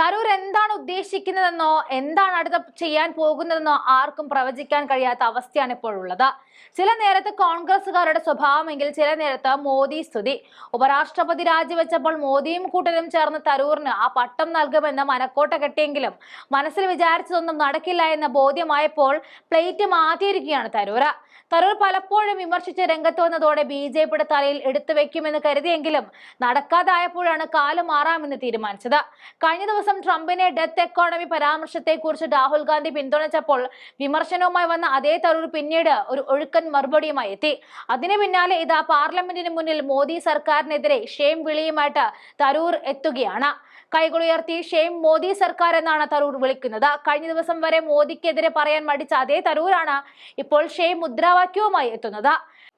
തരൂർ എന്താണ് ഉദ്ദേശിക്കുന്നതെന്നോ എന്താണ് അടുത്ത ചെയ്യാൻ പോകുന്നതെന്നോ ആർക്കും പ്രവചിക്കാൻ കഴിയാത്ത അവസ്ഥയാണ് ഇപ്പോൾ ഉള്ളത്. ചില നേരത്ത് കോൺഗ്രസുകാരുടെ സ്വഭാവമെങ്കിൽ ചില നേരത്ത് മോദി സ്തുതി. ഉപരാഷ്ട്രപതി രാജിവെച്ചപ്പോൾ മോദിയും കൂട്ടരും ചേർന്ന് തരൂറിന് ആ പട്ടം നൽകുമെന്ന് മനക്കോട്ട കെട്ടിയെങ്കിലും മനസ്സിൽ വിചാരിച്ചതൊന്നും നടക്കില്ല എന്ന ബോധ്യമായപ്പോൾ പ്ലേറ്റ് മാറ്റിയിരിക്കുകയാണ് തരൂർ തരൂർ പലപ്പോഴും വിമർശിച്ച് രംഗത്ത് വന്നതോടെ ബി ജെ പിയുടെ തലയിൽ എടുത്തു വെക്കുമെന്ന് കരുതിയെങ്കിലും നടക്കാതായപ്പോഴാണ് കാലം മാറാമെന്ന് തീരുമാനിച്ചത്. കഴിഞ്ഞ ദിവസം ട്രംപിനെ ഡെത്ത് എക്കോണമി പരാമർശത്തെക്കുറിച്ച് രാഹുൽ ഗാന്ധി പിന്തുണച്ചപ്പോൾ വിമർശനവുമായി വന്ന അതേ തരൂർ പിന്നീട് ഒരു ഒഴുക്കൻ മറുപടിയുമായി എത്തി. അതിനു പിന്നാലെ ഇതാ പാർലമെന്റിന് മുന്നിൽ മോദി സർക്കാരിനെതിരെ ഷെയിം വിളിയുമായിട്ട് തരൂർ എത്തുകയാണ്. കൈകളുയർത്തി ഷെയിം മോദി സർക്കാർ എന്നാണ് തരൂർ വിളിക്കുന്നത്. കഴിഞ്ഞ ദിവസം വരെ മോദിക്കെതിരെ പറയാൻ മടിച്ച അതേ തരൂരാണ് ഇപ്പോൾ ഷെയിം മുദ്രാവാക്യവുമായി എത്തുന്നത്.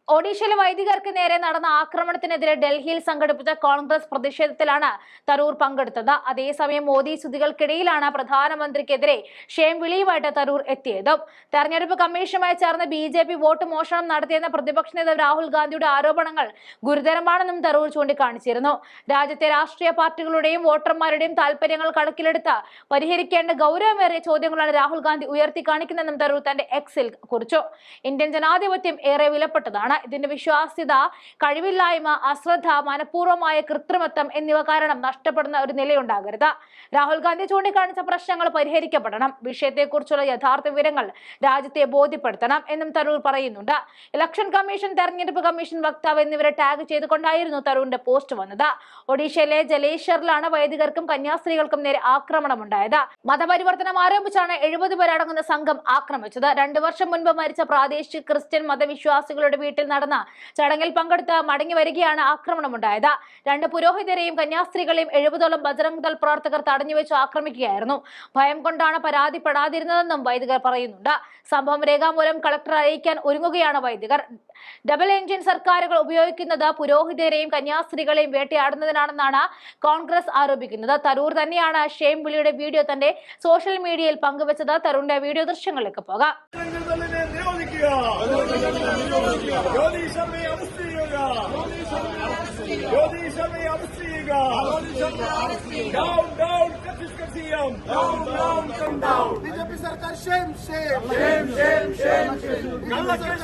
ഒഡീഷയിലെ വൈദികർക്ക് നേരെ നടന്ന ആക്രമണത്തിനെതിരെ ഡൽഹിയിൽ സംഘടിപ്പിച്ച കോൺഗ്രസ് പ്രതിഷേധത്തിലാണ് തരൂർ പങ്കെടുത്തത്. അതേസമയം മോദി സ്തുതികൾക്കിടയിലാണ് പ്രധാനമന്ത്രിക്കെതിരെ ക്ഷേം വിളിയുമായിട്ട് തരൂർ എത്തിയത്. തെരഞ്ഞെടുപ്പ് കമ്മീഷനുമായി ചേർന്ന് ബി ജെ പി വോട്ട് മോഷണം നടത്തിയെന്ന പ്രതിപക്ഷ നേതാവ് രാഹുൽ ഗാന്ധിയുടെ ആരോപണങ്ങൾ ഗുരുതരമാണെന്നും തരൂർ ചൂണ്ടിക്കാണിച്ചിരുന്നു. രാജ്യത്തെ രാഷ്ട്രീയ പാർട്ടികളുടെയും വോട്ടർമാരുടെയും താല്പര്യങ്ങൾ കണക്കിലെടുത്ത് പരിഹരിക്കേണ്ട ഗൗരവമേറിയ ചോദ്യങ്ങളാണ് രാഹുൽ ഗാന്ധി ഉയർത്തി കാണിക്കുന്നതെന്നും തരൂർ തന്റെ എക്സിൽ കുറിച്ചു. ഇന്ത്യൻ ജനാധിപത്യം ഏറെ വിലപ്പെട്ടതാണ്. ഇതിന്റെ വിശ്വാസ്യത കഴിവില്ലായ്മ അശ്രദ്ധ മനഃപൂർവമായ കൃത്രിമത്വം എന്നിവ കാരണം നഷ്ടപ്പെടുന്ന ഒരു നിലയുണ്ടാകരുത്. രാഹുൽ ഗാന്ധി ചൂണ്ടിക്കാണിച്ച പ്രശ്നങ്ങൾ പരിഹരിക്കപ്പെടണം. വിഷയത്തെക്കുറിച്ചുള്ള യഥാർത്ഥ വിവരങ്ങൾ രാജ്യത്തെ ബോധ്യപ്പെടുത്തണം എന്നും തരൂർ പറയുന്നുണ്ട്. ഇലക്ഷൻ കമ്മീഷൻ തെരഞ്ഞെടുപ്പ് കമ്മീഷൻ വക്താവ് എന്നിവരെ ടാഗ് ചെയ്തുകൊണ്ടായിരുന്നു തരൂരിന്റെ പോസ്റ്റ് വന്നത്. ഒഡീഷയിലെ ജലേശ്വറിലാണ് വൈദികർക്കും കന്യാസ്ത്രീകൾക്കും നേരെ ആക്രമണം ആക്രമണമുണ്ടായത്. മതപരിവർത്തനം ആരംഭിച്ചാണ് എഴുപത് പേരടങ്ങുന്ന സംഘം ആക്രമിച്ചത്. രണ്ടു വർഷം മുൻപ് മരിച്ച പ്രാദേശിക ക്രിസ്ത്യൻ മതവിശ്വാസികളുടെ വീട്ടിൽ നടന്ന ചടങ്ങിൽ പങ്കെടുത്ത് മടങ്ങി വരികയാണ് ആക്രമണമുണ്ടായത്. രണ്ട് പുരോഹിതരെയും കന്യാസ്ത്രീകളെയും എഴുപതോളം ബജറംഗ് ദൾ പ്രവർത്തകർ തടഞ്ഞുവെച്ച് ആക്രമിക്കുകയായിരുന്നു. ഭയം കൊണ്ടാണ് പരാതിപ്പെടാതിരുന്നതെന്നും വൈദികർ പറയുന്നുണ്ട്. സംഭവം രേഖാമൂലം കളക്ടർ അറിയിക്കാൻ ഒരുങ്ങുകയാണ് വൈദികർ. ഡബിൾ എഞ്ചിൻ സർക്കാരുകൾ ഉപയോഗിക്കുന്നത് പുരോഹിതരെയും കന്യാസ്ത്രീകളെയും വേട്ടയാടുന്നതിനാണെന്നാണ് കോൺഗ്രസ് ആരോപിക്കുന്നത്. തരൂർ തന്നെയാണ് ഷെയിം വിളിയുടെ വീഡിയോ തന്റെ സോഷ്യൽ മീഡിയയിൽ പങ്കുവച്ചത്. തരൂറിന്റെ വീഡിയോ ദൃശ്യങ്ങളിലേക്ക് പോകാം. yoga. Yodi Shami Avasti yoga. Yodi Shami Avasti yoga. Down, down, Chhattisgarh CM. Down, down, come down. BJP Sarkar shame, shame. Shame, shame, shame. shame.